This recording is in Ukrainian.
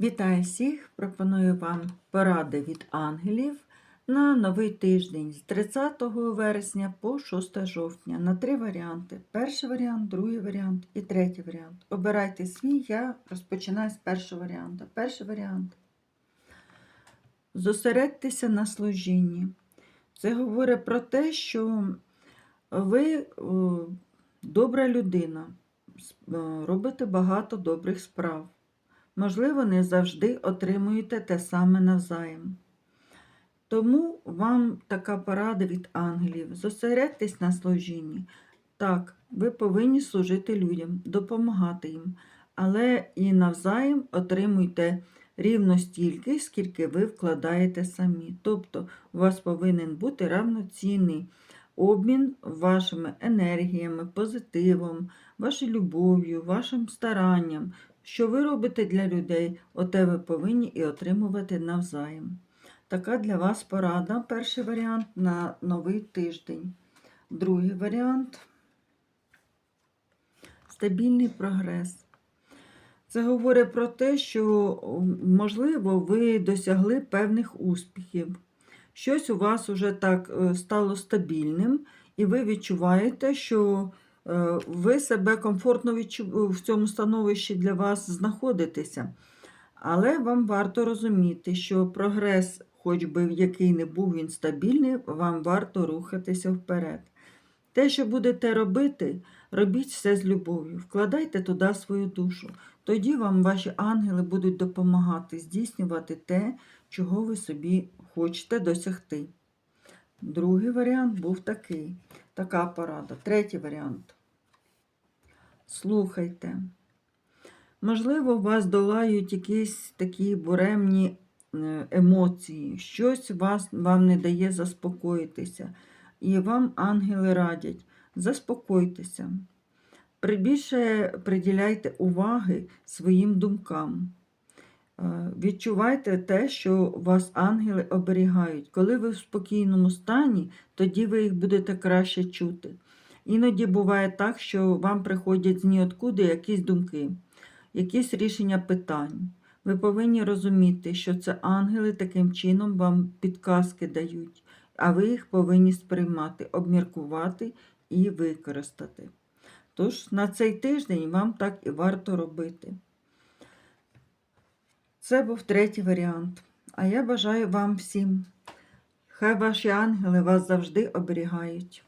Вітаю всіх! Пропоную вам поради від ангелів на новий тиждень з 30 вересня по 6 жовтня на три варіанти. Перший варіант, другий варіант і третій варіант. Обирайте свій, я розпочинаю з першого варіанту. Перший варіант. Зосередьтеся на служінні. Це говорить про те, що ви о, добра людина, е, робите багато добрих справ. Можливо, не завжди отримуєте те саме навзаєм. Тому вам така порада від ангелів. Зосередьтесь на служінні. Так, ви повинні служити людям, допомагати їм, але і навзаєм отримуйте рівно стільки, скільки ви вкладаєте самі. Тобто у вас повинен бути равноцінний обмін вашими енергіями, позитивом, вашою любов'ю, вашим старанням. Що ви робите для людей, оте ви повинні і отримувати навзаєм. Така для вас порада. Перший варіант на новий тиждень. Другий варіант стабільний прогрес. Це говорить про те, що, можливо, ви досягли певних успіхів. Щось у вас уже так е, стало стабільним, і ви відчуваєте, що ви себе комфортно в цьому становищі для вас знаходитеся. Але вам варто розуміти, що прогрес, хоч би який не був він стабільний, вам варто рухатися вперед. Те, що будете робити, робіть все з любов'ю, вкладайте туди свою душу. Тоді вам ваші ангели будуть допомагати здійснювати те, чого ви собі хочете досягти. Другий варіант був такий, така порада. Третій варіант. Слухайте. Можливо, вас долають якісь такі буремні е, емоції, щось вас, вам не дає заспокоїтися. І вам ангели радять, заспокойтеся. При- Більше приділяйте уваги своїм думкам. Відчувайте те, що вас ангели оберігають. Коли ви в спокійному стані, тоді ви їх будете краще чути. Іноді буває так, що вам приходять з ніоткуди якісь думки, якісь рішення питань. Ви повинні розуміти, що це ангели таким чином вам підказки дають, а ви їх повинні сприймати, обміркувати і використати. Тож на цей тиждень вам так і варто робити. Це був третій варіант. А я бажаю вам всім. Хай ваші ангели вас завжди оберігають.